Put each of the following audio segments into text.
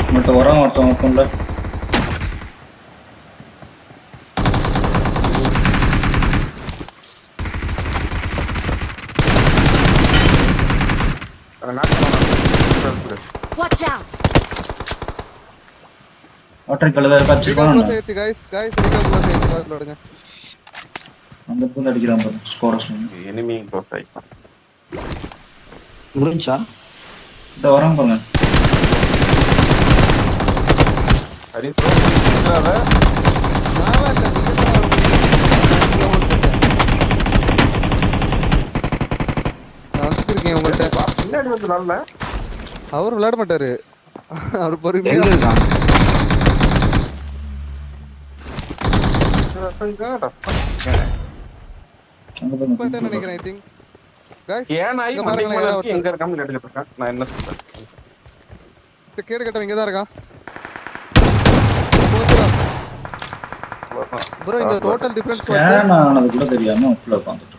உங்கள்கிட்ட வரான் ஒருத்தன் ஒருத்தன்ல Watch out! வாட்டர் கலர் ஆயிடுச்சு கைஸ் கைஸ் க்ளோஸ் ஆயிடுச்சு பாத்து விடுங்க அந்த பூந்து அடிக்கிறான் பாரு ஸ்கோரஸ் எனிமி க்ளோஸ் ஆயிட்டான். முடிஞ்சா? இந்த வரான் பாருங்க. ஹரி ப்ரோ இருக்கிறாத நான்லாம் இல்ல நீங்க தான் நான் வச்சிருக்கேன் உங்கள்ட்ட பின்னாடி வந்து நல்ல. அவர் விளையாட மாட்டாரு. அவர் பொறுமையா இருக்கான் நினைக்கிறேன் ஐ திங்க் ஏன் ஆகி மண்டைக்கு பாருங்களேன், மேல யாரோ இருக்கு, எங்க இருக்கான்னு கேட்டுக்கிட்டு இருக்கான் நான் என்ன சொல்றேன்? இந்த கேடு கட்டவன் இங்க தான் இருக்கான் ப்ரோ இந்த டோட்டல் டிஃபரன்ஸ் ஸ்கேன் ஆனது கூட தெரியாம உள்ள உட்காந்துட்டு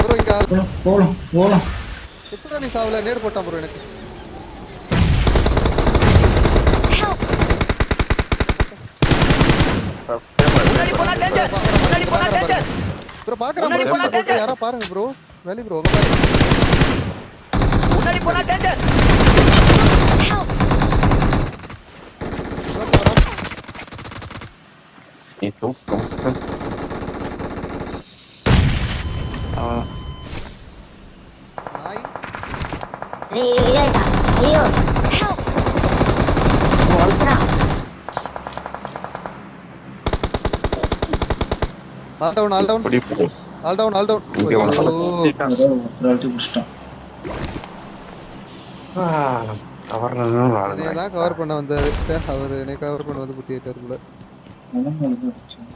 ப்ரோ இங்க போலாம் போலாம் போலாம். எப்படா நீ சாவல நேர் போட்டான் ப்ரோ எனக்கு. முன்னாடி போனா ப்ரோ danger. யாரோ பாருங்க ப்ரோ வேலி ப்ரோ உங்க பாருங்க Help! நீ தூக்கம் அவன் நாய் Help! All down all down all down all down என்னைய தான் கவர் பண்ண வந்தாரு. அவர் என்னை கவர் பண்ண வந்து முழங்காலுக்கு அடிச்சான்.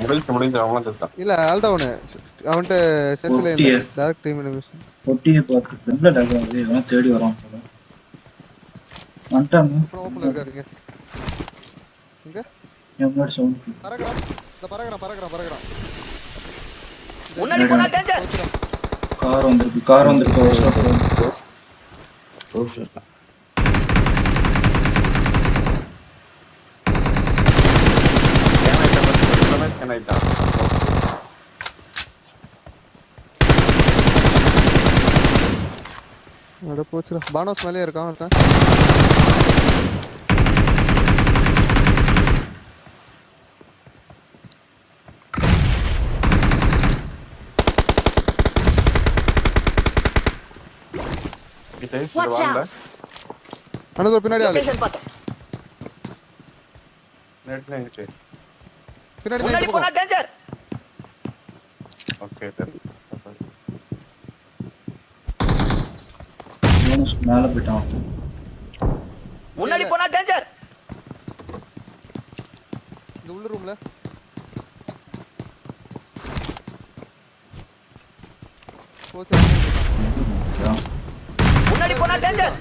முடிஞ்சு முடிஞ்சு அவங்களும் செத்தான் இல்ல ஆல் டவுன் அவன்கிட்ட செட்டில் ஒட்டிய. இல்ல டைரக்ட் டீம் இவன் தேடி வரான் போல. வந்துட்டாங்க இருக்காருங்க. இங்க என் முன்னாடி சவுண்ட் பறக்குறான். இந்த பறக்குறான் பறக்குறான் பறக்குறான். கார் வந்திருக்கு கார் வந்திருக்கு இருக்கான் அட போச்சுடா. பானோஸ் மேலே இருக்கான் பின்னாடி ஆளு பின்னாடி நேத்து பக்கம். ஓகே போனஸ் மேல போயிட்டான். முன்னாடி போனா டேஞ்சர் இந்த உள்ள ரூம்ல போச்சு. முன்னாடி போனா டேஞ்சர்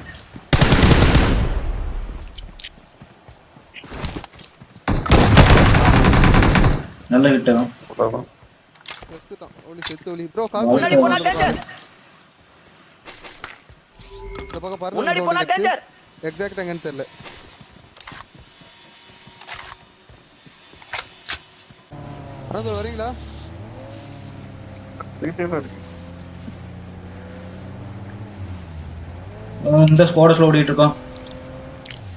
நல்ல கிட்ட செத்துட்டான். ஒளி செத்து ஒளி ப்ரோ காசு முன்னாடி வாங்கி போனா போனா டேஞ்சர் இந்த பக்கம் பாருங்க முன்னாடி போனா டேஞ்சர் எக்ஸாக்ட் எங்கன்னு தெரியல. வரீங்களா? இந்த ஸ்குவாட்ஸ்ல ஓடிட்டு இருக்கான்.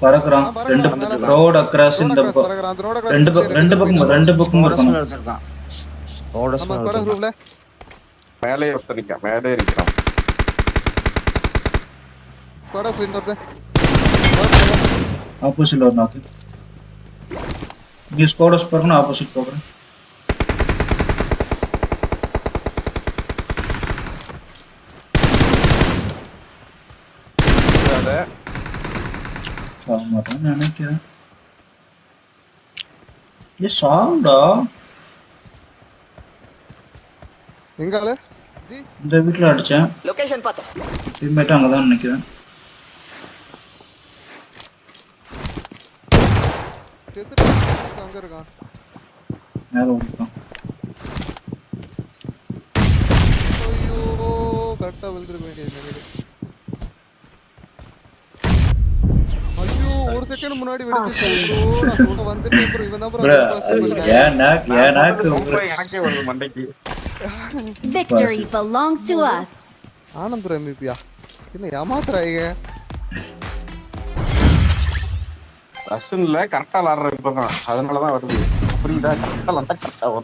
பறக்குறான். ரெண்டு ரோட் அக்ராஸ் ரோட இந்த பக்கம் ரோட ரெண்டு பக்கம் ரெண்டு பக்கம் ரெண்டு பக்கம் ரோடஸ் இருக்கான் மேல ஸ்குவாட் மேலே ஒருத்தர் மேலே ஸ்குவாட் இன்னொருத்தன் ஆப்போசிட்ல ஒரு நாக்கு இங்க ஸ்குவாட்ஸ் பார்க்கணும் ஆப்போசிட் போகிறேன் மாட்டேன் நினைக்கிறேன். ஏ சாவுடா. எங்க ஆளு ஜி. இந்த வீட்ல அடிச்சேன். லொகேஷன் பார்த்தேன் டீம்மேட்டும் அங்கதான் நினைக்கிறேன். செத்துட்டான் அங்க இருக்கான் மேல ஓடிப்பான் விழுந்துருக்க வேண்டியது செகண்ட் முன்னாடி வெடிச்சு வந்துட்டு அப்புறம் இவன் தான் அப்புறம் ஏன் எனக்கே வருது மண்டைக்கு. Victory belongs to us. Anand எம்பிபியா என்ன ஏமாத்துறாங்க ரசன்ல கரெக்டா விளாடுற இப்பதான். அதனாலதான் வருது. புரியுதா? கரெக்டா விளாண்டா கரெக்டா வரும்.